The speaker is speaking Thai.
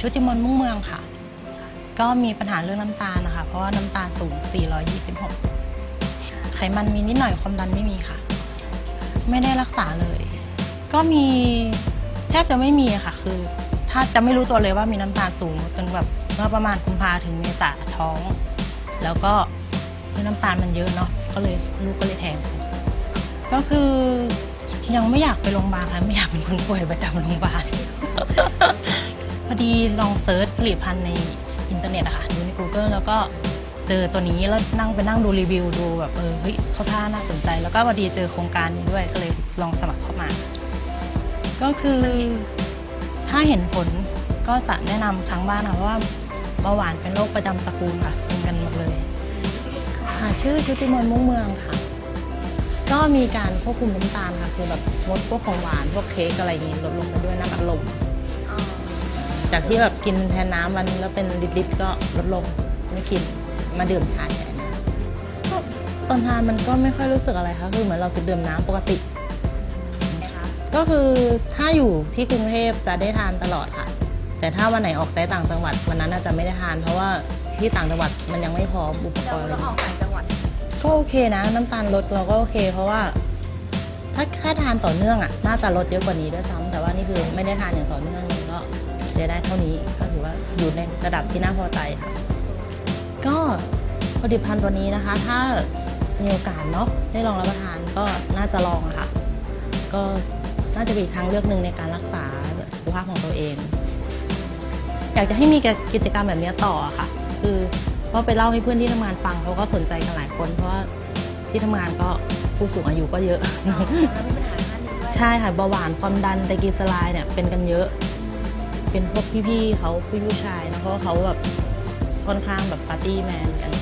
ชุติมนต์มุ่งเมืองค่ะ ก็มีปัญหาเรื่องน้ำตาลนะคะ เพราะว่าน้ำตาลสูง 426 ไขมันมีนิดหน่อยความดันไม่มีค่ะ ไม่ได้รักษาเลย ก็มีแทบจะไม่มีค่ะ คือ ถ้าจะไม่รู้ตัวเลยว่ามีน้ำตาลสูงจนแบบเมื่อประมาณกุมภาถึงเมษาท้อง แล้วก็น้ำตาลมันเยอะเนาะก็เลยลูกก็เลยแทง ก็คือยังไม่อยากไปโรงพยาบาลค่ะไม่อยากเป็นคนป่วยประจำโรงพยาบาล พอดีลองเซิร์ชผลิตภัณฑ์ในอินเทอร์เน็ตอะค่ะดูใน Google แล้วก็เจอตัวนี้แล้วนั่งไปนั่งดูรีวิวดูแบบเออเฮ้ยเขาท่าน่าสนใจ แล้วก็พอดีเจอโครงการนี้ด้วยก็เลยลองสมัครเข้ามา ก็คือถ้าเห็นผลก็จะแนะนำทั้งบ้านค่ะเพราะว่าเบาหวานเป็นโรคประจำตระกูลค่ะเป็นกันหมดเลยค่ะชื่อชุติมนต์มุ่งเมืองค่ะ ก็มีการควบคุมน้ำตาลค่ะคือแบบงดพวกของหวานพวกเค้กอะไรอย่างนี้ลดลงไปด้วยน้ำอัดลม จากที่แบบกินแทนน้ำวันแล้วเป็นลิตรๆก็ลดลงไม่กินมาดื่มชาแทนก็ตอนทานมันก็ไม่ค่อยรู้สึกอะไรค่ะคือเหมือนเรากินดื่มน้ำปกติ ก็คือถ้าอยู่ที่กรุงเทพจะได้ทานตลอดค่ะ แต่ถ้าวันไหนออกไซต์ต่างจังหวัดวันนั้นอาจจะไม่ได้ทาน เพราะว่าที่ต่างจังหวัดมันยังไม่พร้อมอุปกรณ์อะไรเราออกต่างจังหวัด ก็โอเคนะ น้ำตาลลดเราก็โอเค เพราะว่า ถ้าแค่ทานต่อเนื่องอะน่าจะลดเยอะกว่านี้ด้วยซ้ำแต่ว่านี่คือไม่ได้ทานอย่างต่อเนื่องก็จะได้เท่านี้ก็ถือว่าอยู่ในระดับที่น่าพอใจค่ะ ก็ผลิตภัณฑ์ตัวนี้นะคะ ถ้ามีโอกาสเนาะได้ลองรับประทานก็น่าจะลองค่ะ ก็น่าจะเป็นทางเลือกหนึ่งในการรักษาสุขภาพของตัวเอง อยากจะให้มีกิจกรรมแบบนี้ต่อค่ะ คือก็ไปเล่าให้เพื่อนที่ทำงานฟังเขาก็สนใจกันหลายคนเพราะว่า ที่ทำงานก็ผู้สูงอายุก็เยอะแล้วมีปัญหาท่านนี้ด้วยใช่ค่ะเบาหวานความดันไตรกลีเซอไรด์เนี่ยเป็นกันเยอะ เป็นพวกพี่ๆเขาพี่ผู้ชายนะเพราะว่าเขาแบบค่อนข้างแบบปาร์ตี้แมนกัน